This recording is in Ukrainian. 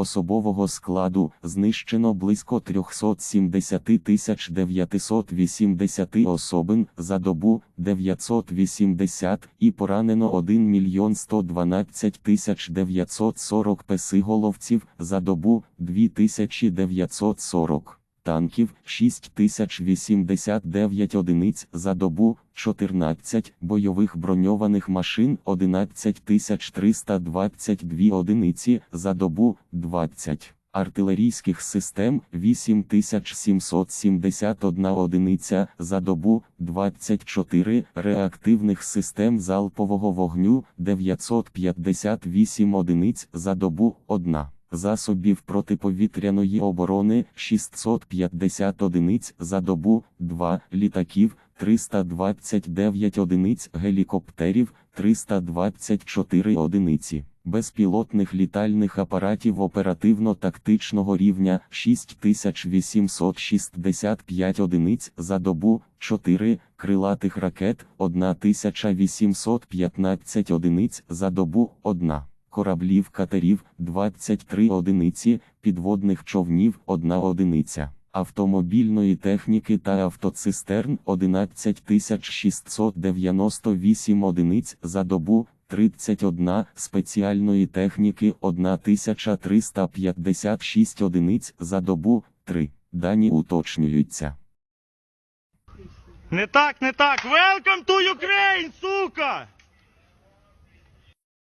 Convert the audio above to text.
Особового складу знищено близько 370 тисяч 980 особин за добу 980 і поранено 1 мільйон 112 тисяч 940 песиголовців за добу 2940 танків 6089 одиниць за добу, 14 бойових броньованих машин 11322 одиниці за добу, 20 артилерійських систем 8771 одиниця за добу, 24 реактивних систем залпового вогню 958 одиниць за добу, 1 засобів протиповітряної оборони 650 одиниць за добу, 2 літаків, 329 одиниць гелікоптерів, 324 одиниці. Безпілотних літальних апаратів оперативно-тактичного рівня 6865 одиниць за добу, 4 крилатих ракет 1815 одиниць за добу, 1 кораблів катерів 23 одиниці, підводних човнів 1 одиниця, автомобільної техніки та автоцистерн 11698 одиниць за добу, 31 спеціальної техніки 1356 одиниць за добу, 3. Дані уточнюються. Не так, не так. Welcome to Ukraine, сука!